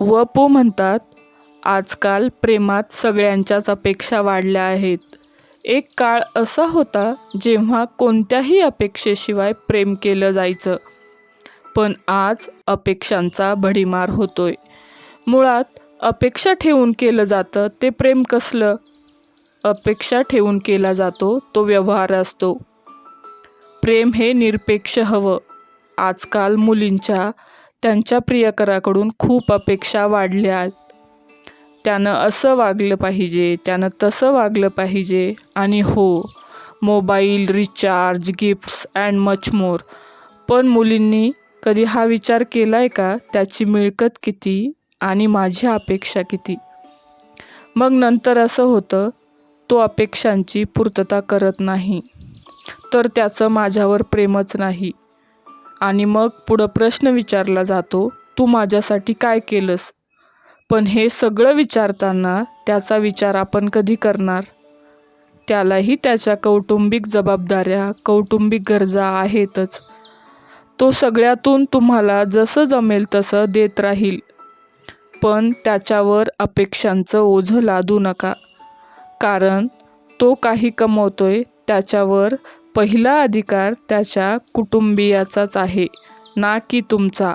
व पु म्हणतात आजकाल प्रेमात सगळ्यांच्याच अपेक्षा वाढल्या आहेत. एक काळ असा होता जेव्हा कोणत्याही अपेक्षेशिवाय प्रेम केलं जायचं. पण आज अपेक्षांचा भडीमार होतोय. मुळात अपेक्षा ठेवून केलं जातं ते प्रेम कसलं? अपेक्षा ठेवून केला जातो तो व्यवहार असतो. प्रेम हे निरपेक्ष हवं. आजकाल मुलींच्या त्यांच्या प्रियकराकडून खूप अपेक्षा वाढल्या. त्यानं असं वागलं पाहिजे त्यानं तसं वागलं पाहिजे. आणि हो mobile recharge gifts and much more. पण मुलींनी कधी हा विचार केला आहे का? त्याची मिळकत किती आणि माझी अपेक्षा किती? मग नंतर असं होतं तो अपेक्षांची पूर्तता करत नाही. तर त्याचं माझ्यावर प्रेमच नाही. आणि मग पुढं प्रश्न विचारला जातो तू माझ्यासाठी काय केलंस? पण हे सगळं विचारताना त्याचा विचार आपण कधी करणार? त्यालाही त्याच्या कौटुंबिक जबाबदाऱ्या कौटुंबिक गरजा आहेतच. तो सगळ्यातून तुम्हाला जसं जमेल तसं देत राहील. पण त्याच्यावर अपेक्षांचं ओझं लादू नका. कारण तो काही कमवतोय त्याच्यावर पहिला अधिकार त्याच्या कुटुंबियाचाच आहे ना की तुमचा.